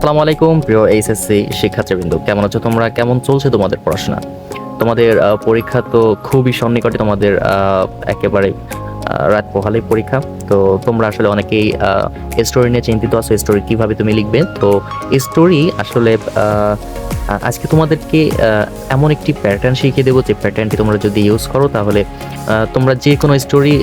আসসালামু আলাইকুম প্রিয় এইচএসসি শিক্ষার্থীবৃন্দ। কেমন আছো তোমরা? কেমন চলছে তোমাদের পড়াশোনা? তোমাদের পরীক্ষা তো খুবই সন্নিকটে তোমাদের একেবারে রাত পোহালেই পরীক্ষা। তো তোমরা আসলে অনেকেই স্টোরি নিয়ে চিন্তিত আছো স্টোরি কীভাবে তুমি লিখবে। তো স্টোরি আসলে আজকে তোমাদেরকে এমন একটি প্যাটার্ন শিখিয়ে দেবো যে প্যাটার্নটি তোমরা যদি ইউজ করো তাহলে তোমরা যে কোনো স্টোরি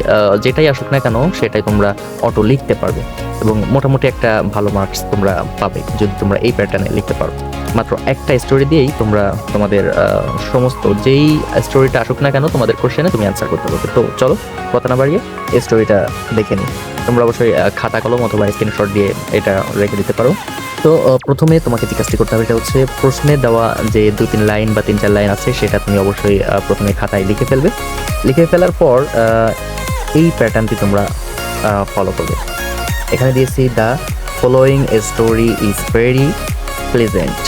যেটাই আসুক না কেন, সেটাই তোমরা অটো লিখতে পারবে। এবং মোটামুটি একটা ভালো মার্কস তোমরা পাবে যদি তোমরা এই প্যাটার্নে লিখতে পারো। মাত্র একটা স্টোরি দিয়েই তোমরা তোমাদের সমস্ত যেই স্টোরিটা আসুক না কেন, তোমাদের কোশ্চেনে তুমি অ্যান্সার করতে পারবে। তো চলো, কথা না বাড়িয়ে এই স্টোরিটা দেখে নিই। তোমরা অবশ্যই খাতা, কলম অথবা স্ক্রিনশট দিয়ে এটা রেখে দিতে পারো। তো প্রথমে তোমাকে কাজটি করতে হবে, এটা হচ্ছে প্রশ্নে দেওয়া যে দু তিন লাইন বা তিন, চার লাইন আছে, সেটা তুমি অবশ্যই প্রথমে খাতায় লিখে ফেলবে। লিখে ফেলার পর এই প্যাটার্নটি তোমরা ফলো করবে। এখানে দিয়েছি the following story is very pleasant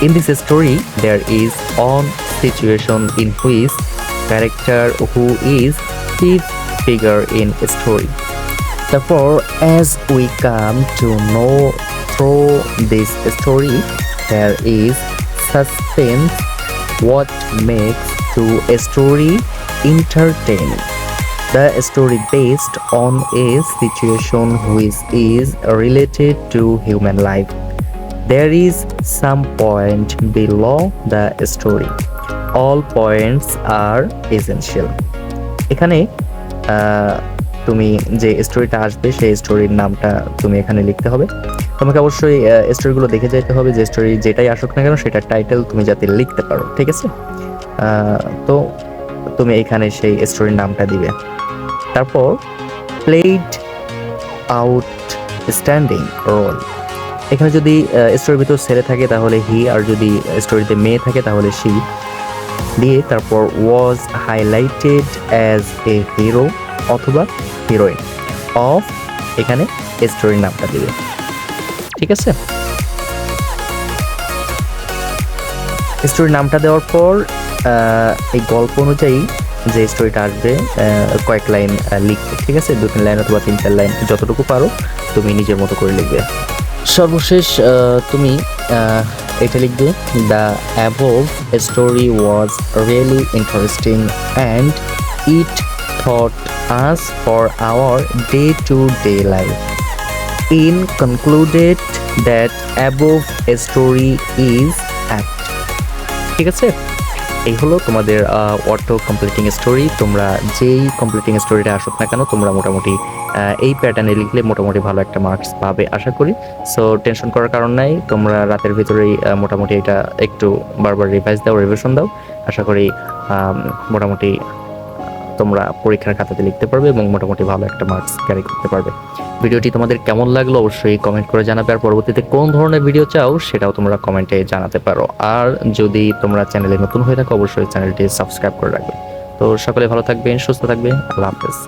In this story, there is one situation in which character who is his figure in story. Therefore, as we come to know through this story, there is suspense what makes to a story entertaining. The story based on a situation which is related to human life. There is some point below the story. All points are essential. এখানে তুমি যে স্টোরিটা আসবে, সেই স্টোরির নামটা তুমি এখানে লিখতে হবে তোমাকে অবশ্যই স্টোরিগুলো দেখে যেতে হবে, যে স্টোরি যেটাই আসুক না কেন, সেটার টাইটেল তুমি যাতে লিখতে পারো, ঠিক আছে তো তুমি এখানে সেই স্টোরির নামটা দিবে তারপর প্লেড আউট স্ট্যান্ডিং রোল এখানে যদি স্টোরির ভিতর ছেলে থাকে, তাহলে হি আর যদি স্টোরিতে মেয়ে থাকে, তাহলে সি দিয়ে তারপর was highlighted as a hero অথবা হিরোইন অফ এখানে স্টোরির নামটা দিবে। ঠিক আছে? স্টোরির নামটা দেওয়ার পর এই গল্প অনুযায়ী যে স্টোরিটা আসবে কয়েক লাইন লিখবে। ঠিক আছে? দু তিন লাইন অথবা তিন চার লাইন, যতটুকু পারো, তুমি নিজের মতো করে লিখবে। সর্বশেষ তুমি এটা লিখবে the above story was really interesting and it thought us for our day to day life in concluded that above story is act ঠিক আছে? এই হলো তোমাদের অর্থ কমপ্লিটিং স্টোরি তোমরা যেই কমপ্লিটিং স্টোরিটা আসুক না কেন, তোমরা মোটামুটি এই প্যাটার্নে লিখলে মোটামুটি ভালো একটা মার্কস পাবে, আশা করি। সো টেনশন করার কারণ নাই। তোমরা রাতের ভিতরেই মোটামুটি এটা একটু বারবার রিভাইজ দাও রিভিশন দাও। আশা করি মোটামুটি তোমরা পরীক্ষার খাতাতে লিখতে পারবে এবং মোটামুটি ভালো একটা মার্কস ক্যারি করতে পারবে। ভিডিওটি তোমাদের কেমন লাগল অবশ্যই কমেন্ট করে জানাবে, আর পরবর্তীতে কোন ধরনের ভিডিও চাও সেটাও তোমরা কমেন্টে জানাতে পারো। আর যদি তোমরা চ্যানেলে নতুন হয়ে থাকো, অবশ্যই চ্যানেলটি সাবস্ক্রাইব করে রাখবে। তো সকলে ভালো থাকবেন, সুস্থ থাকবে আল্লাহ হাফেজ।